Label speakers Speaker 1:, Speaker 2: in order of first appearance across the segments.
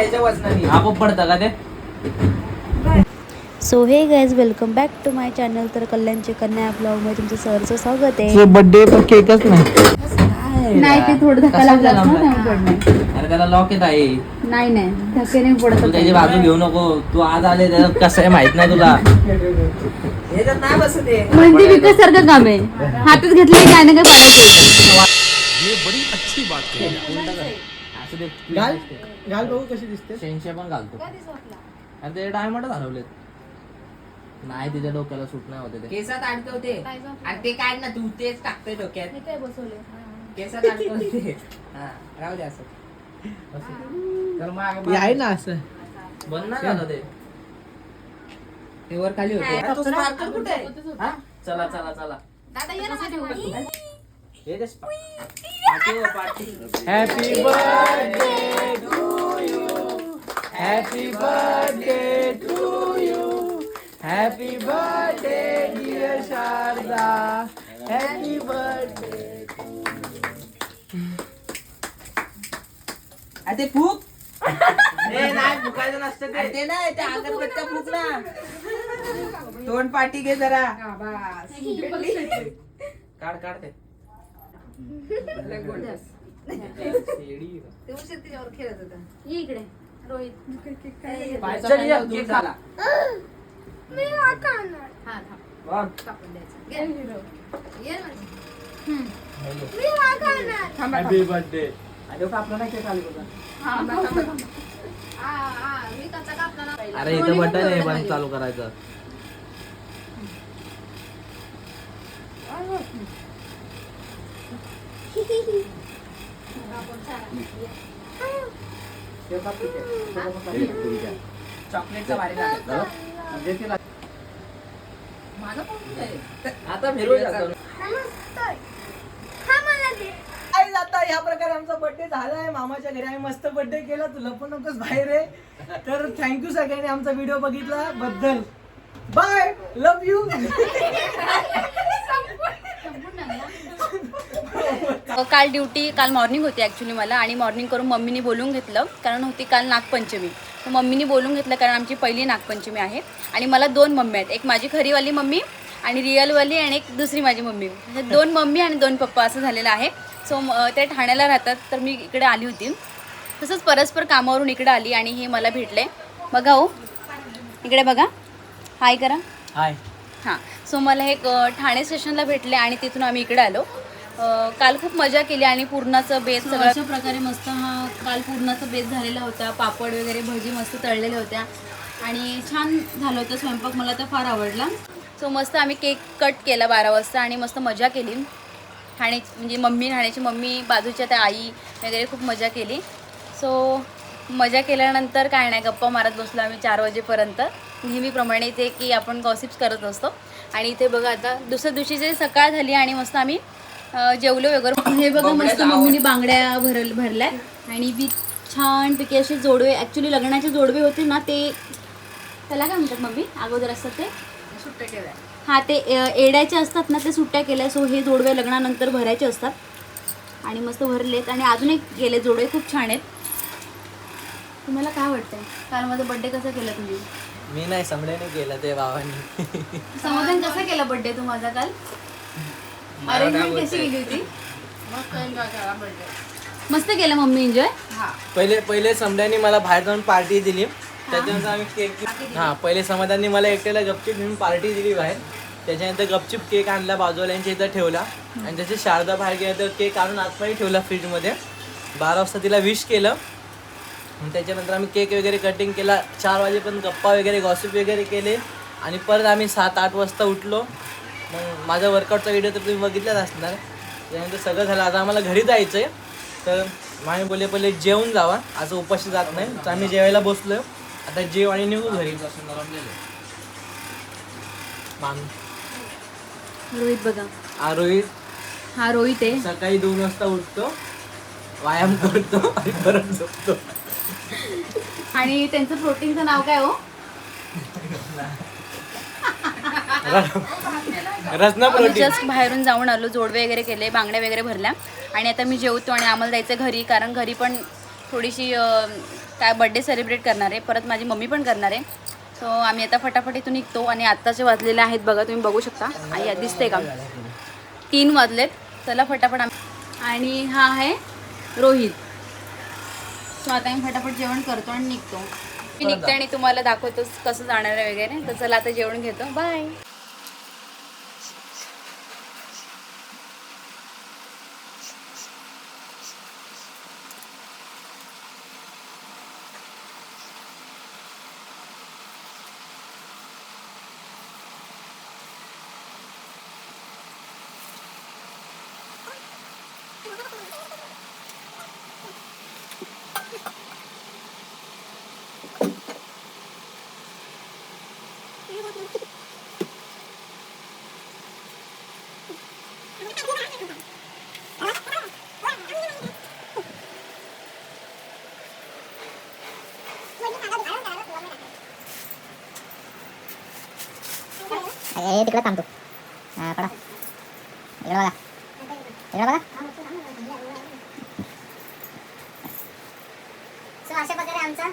Speaker 1: एक
Speaker 2: वजनाने.
Speaker 1: आपोआप पडतं का ते?
Speaker 3: So hey guys welcome back to my channel तर कल्याणचे कन्या ब्लॉगमध्ये तुमचं सहर्चं स्वागत आहे.
Speaker 4: बर्थडे पण केकच नाही.
Speaker 3: नाही ते थोडं धक्का लागला ना? त्यामुळे पडलं
Speaker 1: अरे त्याला लॉक येत आहे
Speaker 3: नाही नाही धक्के नाही पडत.
Speaker 1: तू त्याची बाजू घेऊ नको. तू आज आले त्याला कसं आहे माहीत नाही तुला.
Speaker 2: नाही
Speaker 3: म्हणजे विकास सारखं काम आहे. हातात घेतलं काय ना काय पाडायचं.
Speaker 1: असं ते
Speaker 4: घाल. घाल बघू कशी दिसते.
Speaker 1: शेंशे पण घालतो. आणि ते डायमंड हरवलेत. नाही तिच्या डोक्याला सूट नाही होते ते.
Speaker 2: केसात अडकवते. आणि ते काय ना तू तेच टाकते डोक्यात. केसात अडकवते. हा राहू दे असं. तर मग
Speaker 4: हे आहे ना असं.
Speaker 1: बंद नाही झालं ते.
Speaker 2: ते वर खाली होते. तो कुठे? आहे?
Speaker 1: हा? चला चला चला. हे spa-
Speaker 4: happy birthday to you happy birthday to happy birthday dear Sharada happy birthday
Speaker 2: ते फूक? ते नाही फुकायचं नसतं ते. ते नाही ते अगरबत्त्या फूक ना तोंड पाठी घे जरा.
Speaker 1: काढ काढ ते.
Speaker 3: इकडे. रोहित.
Speaker 2: ये, केक
Speaker 1: झाला.
Speaker 2: बघ.
Speaker 4: हॅपी बर्थडे
Speaker 2: अरे कापलं नाही केक खाली बघा.
Speaker 1: अरे इथं बटन आहे बंद चालू करायचं.
Speaker 2: ते बघ तिथे. चॉकलेटचा भारी लागला. म्हणजे तिला- माझं पण कुठे आहे?
Speaker 1: आता फिरू जातो
Speaker 4: काय आता ह्या प्रकारे आमचा बर्थडे झालाय. मामाच्या घरी आम्ही मस्त बर्थडे केला. तुला पण नकोस बाहेर आहे तर थँक्यू सगळ्यांनी आमचा व्हिडिओ बघितला बद्दल. बाय लव यू
Speaker 3: काल ड्युटी काल मॉर्निंग होती ॲक्च्युली मला. आणि मॉर्निंग करून मम्मीनी बोलून घेतलं. कारण होती काल नागपंचमी. तर मम्मीनी बोलून घेतलं कारण आमची पहिली नागपंचमी आहे. आणि मला दोन मम्मी आहेत. एक माझी खरीवाली मम्मी आणि रिअलवाली आणि एक दुसरी माझी मम्मी. दोन मम्मी आणि दोन पप्पा असं झालेलं आहे. सो ते ठाण्याला राहतात तर मी इकडे आली होती. तसंच परस्पर कामावरून इकडे आली आणि हे मला भेटले. बघा हो. इकडे बघा. हाय करा.
Speaker 4: हाय
Speaker 3: हां. सो मला हे ठाणे स्टेशनला भेटले आणि तिथून आम्ही इकडे आलो. काल खूप मजा केली आणि पूर्णाचं बेस सगळं अशा प्रकारे मस्त हा काल पूर्णाचा बेस झालेला होता. पापड वगैरे भजी मस्त तळलेल्या होत्या. आणि छान झालं होतं स्वयंपाक. मला तर फार आवडला. सो मस्त आम्ही केक कट केला बारा वाजता आणि मस्त मजा केली. ठाणे म्हणजे मम्मी ठाण्याची मम्मी बाजूच्या त्या आई वगैरे खूप मजा केली. सो मजा केल्यानंतर काय नाही गप्पा मारत बसलो आम्ही चार वाजेपर्यंत. नेहमीप्रमाणे इथे की आपण गॉसिप्स करत असतो. आणि इथे बघा आता दुसऱ्या दिवशी जे सकाळ झाली आणि मस्त आम्ही जेवलो वगैरे. हे बघा मस्त मम्मीने बांगड्या भरल भरल्या. आणि बी छानपैकी असे जोडवे ॲक्च्युली लग्नाचे जोडवे होते ना ते त्याला काय म्हणतात मम्मी? अगोदर असतात ते?
Speaker 2: सुट्टे केलंय.
Speaker 3: हा ते एड्याचे असतात ना ते सुट्ट्या केल्या. सो हे जोडवे लग्नानंतर भरायचे असतात. आणि मस्त भरलेत. आणि अजून एक गेले जोडवे खूप छान आहेत. तुम्हाला काय वाटतंय? काल माझा बड्डे कसा केला तुम्ही?
Speaker 4: मी नाही समड्याने केलं ते बाबांनी
Speaker 3: समाधान कसा केला बड्डे तू माझा काल? अरेंजमेंट कशी केली होती?
Speaker 2: मस्त
Speaker 3: केलं मम्मी एन्जॉय?
Speaker 2: हा.
Speaker 4: पहिले पहिले समड्याने मला बाहेर जाऊन पार्टी दिली. त्याच्यानंतर आम्ही केक हा पहिले समाधानने मला एकट्याला गपचूप घेऊन पार्टी दिली बाहेर. त्याच्यानंतर गपचूप केक आणला बाजूवाल्यांच्या इथं ठेवला. आणि त्याची शारदा बाहेर गेला तर केक आणून आतमध्ये ठेवला फ्रीजमध्ये. बारा वाजता तिला विश केलं. आणि त्याच्यानंतर आम्ही केक वगैरे कटिंग केला. चार वाजेपर्यंत गप्पा वगैरे गॉसिप वगैरे केले. आणि परत आम्ही सात आठ वाजता उठलो. मग माझा वर्कआउटचा व्हिडिओ तर तुम्ही बघितलाच असणार. त्यानंतर सगळं झालं. आता आम्हाला घरी जायचं आहे तर मामी बोलले पहिले जेवून जावा. असं उपाशी जात नाही. तर आम्ही जेवायला बसलो आता जेव आणि निघू घरी.
Speaker 3: रोहित बघा.
Speaker 4: हा रोहित.
Speaker 3: हा रोहित आहे.
Speaker 4: सकाळी दोन वाजता उठतो. व्यायाम करतो आणि परत झोपतो.
Speaker 3: आणि त्यांचं प्रोटीनचं नाव काय हो? आम्ही जस्ट बाहेरून जाऊन आलो जोडवे वगैरे केले बांगड्या वगैरे भरल्या. आणि आता मी जेवतो आणि आम्हाला जायचं घरी कारण घरी पण थोडीशी काय बड्डे सेलिब्रेट करणार आहे. परत माझी मम्मी पण करणार आहे. सो आम्ही आता फटाफट इथून निघतो आणि आत्ताचे वाजलेले आहेत बघा तुम्ही बघू शकता. आई दिसते का? तीन वाजलेत. चला फटाफट आम्ही आणि हा आहे रोहित. सो आता आम्ही फटाफट जेवण करतो आणि निघतो. मी निघते आणि तुम्हाला दाखवतो कसं जाणार आहे वगैरे. तर चला आता जेवण घेतो. बाय
Speaker 5: हे तिकडे थांबतो. हा पडा इकडे बघा. इकडे बघा. सो अशा प्रकारे आमचा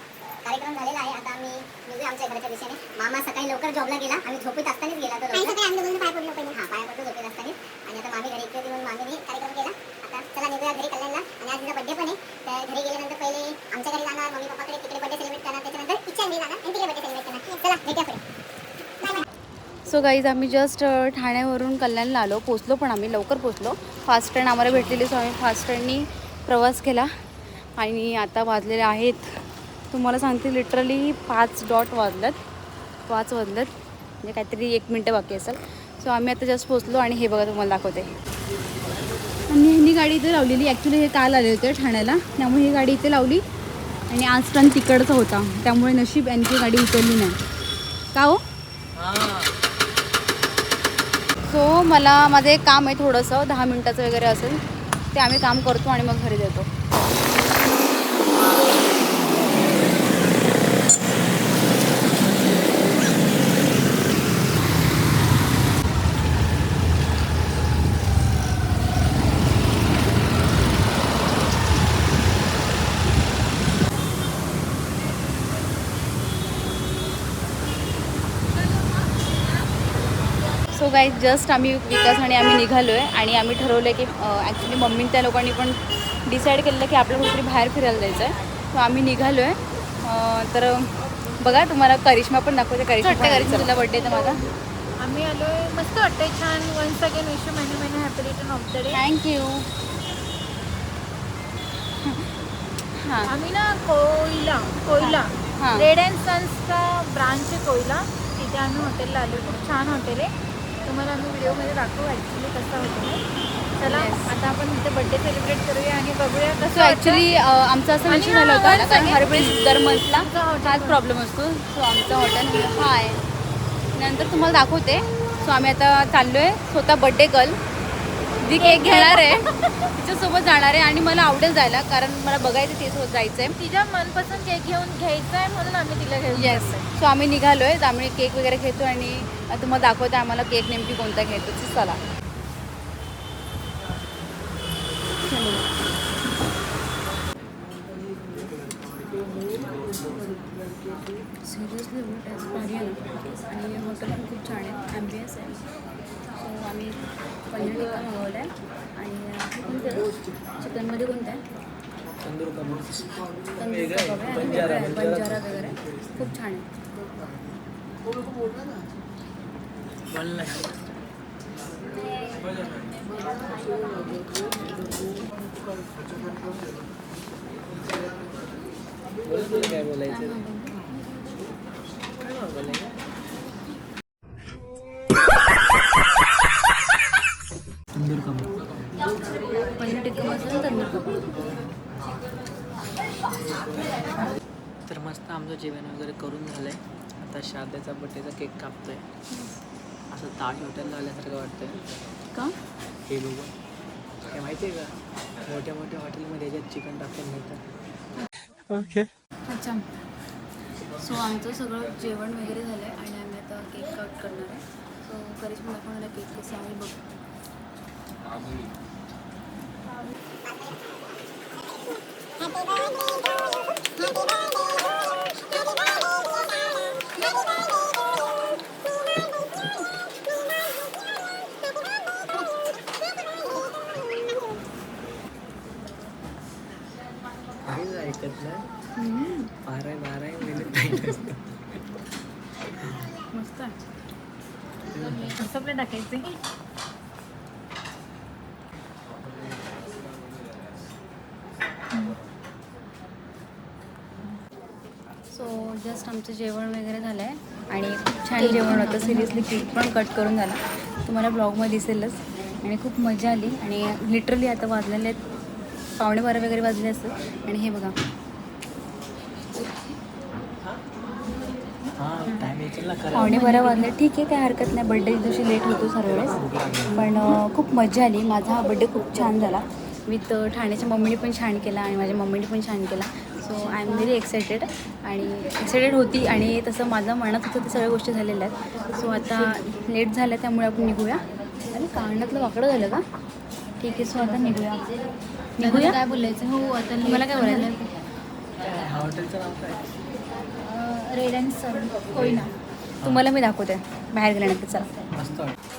Speaker 5: कार्यक्रम झालेला आहे. आता आम्ही आमच्या घराच्या दिशेने. मामा सकाळी लवकर जॉबला गेला. आम्ही झोपीत असतानाच गेला तर लवकर. पाय पडलो पहिले हा पाय पडलो झोपीत असताना आणि आता मामी घरी इकडे मामीने कार्यक्रम केला. आता चला निघूया घरी कल्याणला. आणि आज तिचा बड्डे पण आहे. तर घरी गेल्यानंतर पहिले आमच्या घरी जाणार. मम्मी पप्पाकडे तिकडे बड्डे सेलिब्रेट करणार. त्याच्यानंतर इच्छा घरी जाणार. आणि तिकडे बड्डे सेलिब्रेट करणार. चला भेटूया पुढे.
Speaker 3: सो गाईज आम्ही जस्ट ठाण्यावरून कल्याणला आलो. पोचलो पण आम्ही लवकर पोचलो फास्ट ट्रेन आम्हाला भेटलेली सो आम्ही फास्ट ट्रेननी प्रवास केला. आणि आता वाजलेले आहेत तुम्हाला सांगते लिटरली पाच डॉट वाजल्यात पाच वाजल्यात म्हणजे काहीतरी एक मिनटं बाकी असेल. सो आम्ही आता जस्ट पोचलो आणि हे बघा तुम्हाला दाखवते. आणि ह्यांनी गाडी इथे लावलेली. ॲक्च्युली हे काल आले होते ठाण्याला. त्यामुळे ही गाडी इथे लावली. आणि आज टन तिकडचा होता. त्यामुळे नशीब यांची गाडी उचलली नाही. का हो. सो मला माझं एक काम आहे थोडंसं दहा मिनटाचं वगैरे असेल ते आम्ही काम करतो आणि मग घरी देतो. सो गाईज जस्ट आम्ही विकास आणि आम्ही निघालो आहे आणि आम्ही ठरवलं आहे की ॲक्च्युली मम्मी त्या लोकांनी पण डिसाईड केलेलं की आपल्याला कुठेतरी बाहेर फिरायला जायचं आहे सो आम्ही निघालो आहे तर बघा तुम्हाला करिश्मा पण दाखवते. करिश्मा वाटतं करिश्मा. तुला बड्डे तर माझा.
Speaker 6: आम्ही आलोय. मस्त वाटतंय छान. Once again wish many many happy return of the day
Speaker 3: thank you हां.
Speaker 6: आम्ही ना कोयला कोयला. रेड अँड सन्सचा ब्रांच आहे कोयला. तिथे आम्ही हॉटेलला आलो खूप छान हॉटेल आहे. तुम्हाला आम्ही व्हिडिओमध्ये दाखवू ॲक्च्युली कसं आहे चला. आता आपण इथे बड्डे सेलिब्रेट करूया आणि बघूया कसं
Speaker 3: ॲक्च्युली आमचा असा विषय झाला होता कारण. हरवेळेस दर मंथला हाच. प्रॉब्लेम असतो. सो आमचा हॉटेल हा आहे. नंतर तुम्हाला दाखवते. सो आम्ही आता चाललो आहे स्वतः बड्डे गर्ल जी केक घेणार आहे. तिच्यासोबत जाणार आहे आणि मला आवडेल जायला कारण मला बघायचं तिच्यासोबत जायचं आहे
Speaker 6: तिच्या मनपसंत केक घेऊन घ्यायचा आहे म्हणून आम्ही तिला घेऊन
Speaker 3: येस सो आम्ही निघालो आहे आम्ही केक वगैरे घेतो आणि तुम्हाला दाखवते आम्हाला केक नेमकी कोणता घ्यायचा तर चला. सिरियसली भारी आहे ना आणि हॉटेल पण खूप छान आहे ॲम्बियन्स आहे. सो आम्ही पनीर टिक्का मागवला आहे आणि चिकनमध्ये कोणतं आहे?
Speaker 4: तंदूर
Speaker 3: कबाब आहे. बंजारा. वगैरे. खूप छान आहे.
Speaker 4: बोल नाही बोल तुला काय बोलायचं काय बोलायचं तंदूर कमी
Speaker 3: पनीर टिक्का मसाला तंदूर कबाब
Speaker 4: तर मस्त आमचं जेवण वगैरे करून झालंय. आता शारदाचा बड्डेचा केक कापतोय. असं ताज हॉटेलला आल्यासारखं वाटतंय.
Speaker 3: का?
Speaker 4: हे बघून. काय माहिती आहे का? मोठ्या मोठ्या हॉटेलमध्ये याच्यात चिकन टाकून मिळतं. ओके.
Speaker 3: अच्छा. सो आमचं सगळं जेवण वगैरे झालं आहे आणि आम्ही आता केक कट करणार आहे. सो करिश्मा दाखवणार केक कसा आहे बघ.
Speaker 4: काहीच
Speaker 6: टाकायचे
Speaker 3: सो जस्ट आमचं जेवण वगैरे झालं आहे आणि खूप छान जेवण होतं. सिरियसली केक पण कट करून झाला. तुम्हाला ब्लॉगमध्ये दिसेलच. आणि खूप मजा आली. आणि लिटरली आता वाजलेले आहेत. पावणे बारा वगैरे वाजले असतं आणि हे बघा. पावणे बारा वाजले. ठीक आहे काय हरकत नाही. बड्डे दिवशी लेट होतो सर्व वेळेस पण खूप मजा आली. माझा हा बड्डे खूप छान झाला. विथ ठाण्याच्या मम्मीने पण छान केला आणि माझ्या मम्मीने पण छान केला. So I am very excited आणि एक्सायटेड होती आणि तसं माझं मनात होतं ते सगळ्या गोष्टी झालेल्या आहेत. सो आता लेट झालं त्यामुळे आपण निघूया. अरे कानातलं वाकडं झालं का? ठीक आहे सो आता निघूया. निघूया? काय बोलायचं? हो आता मला काय बोलायचं?
Speaker 4: हा हॉटेलचं नाव काय?
Speaker 6: रेड अँड सन कोयना
Speaker 3: तुम्हाला मी दाखवते. बाहेर गेल्यानंतर चला.
Speaker 4: मस्त वाटतं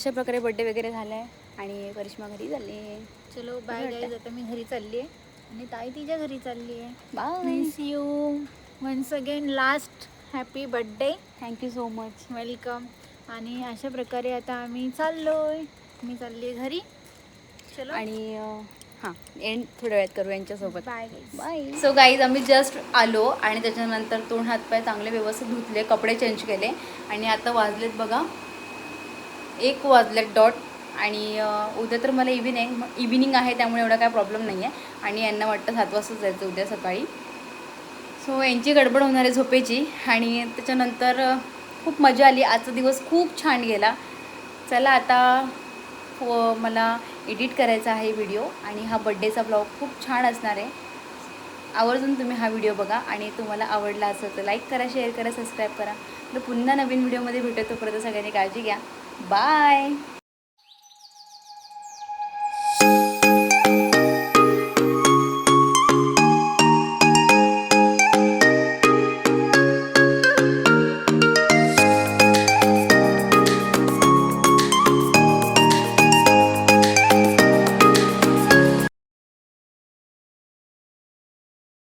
Speaker 3: अशा प्रकारे बड्डे वगैरे झाला आहे आणि करिश्मा घरी झाली
Speaker 6: चलो बाय गाईज आता मी घरी चालली आहे. आणि ताई तिच्या घरी चालली आहे.
Speaker 3: Bye
Speaker 6: miss you once again last happy birthday
Speaker 3: thank you so much
Speaker 6: welcome आणि अशा प्रकारे आता आम्ही चाललोय. मी चालली आहे घरी. चलो.
Speaker 3: आणि हां एंड थोड्या वेळात करू यांच्यासोबत.
Speaker 6: बाय
Speaker 3: बाय सो गाईज आम्ही जस्ट आलो आणि त्याच्यानंतर तोंड हातपाय चांगले व्यवस्थित धुतले कपडे चेंज केले. आणि आता वाजलेत बघा. एक वाजलेत डॉट आणि उद्या तर मला इव्हिनिंग इव्हिनिंग आहे त्यामुळे एवढा काय प्रॉब्लेम नाही आहे आणि यांना वाटतं सात वाजता जायचं उद्या सकाळी. सो यांची गडबड होणार आहे झोपेची. आणि त्याच्यानंतर खूप मजा आली. आजचा दिवस खूप छान गेला. चला आता हो, मला एडिट करायचा आहे व्हिडिओ आणि हा बड्डेचा ब्लॉग खूप छान असणार आहे. आवर्जून तुम्ही हा व्हिडिओ बघा आणि तुम्हाला आवडला असेल तर लाईक करा शेअर करा सबस्क्राईब करा. तर पुन्हा नवीन व्हिडिओमध्ये भेटतो परत सगळ्यांनी काळजी घ्या. बाय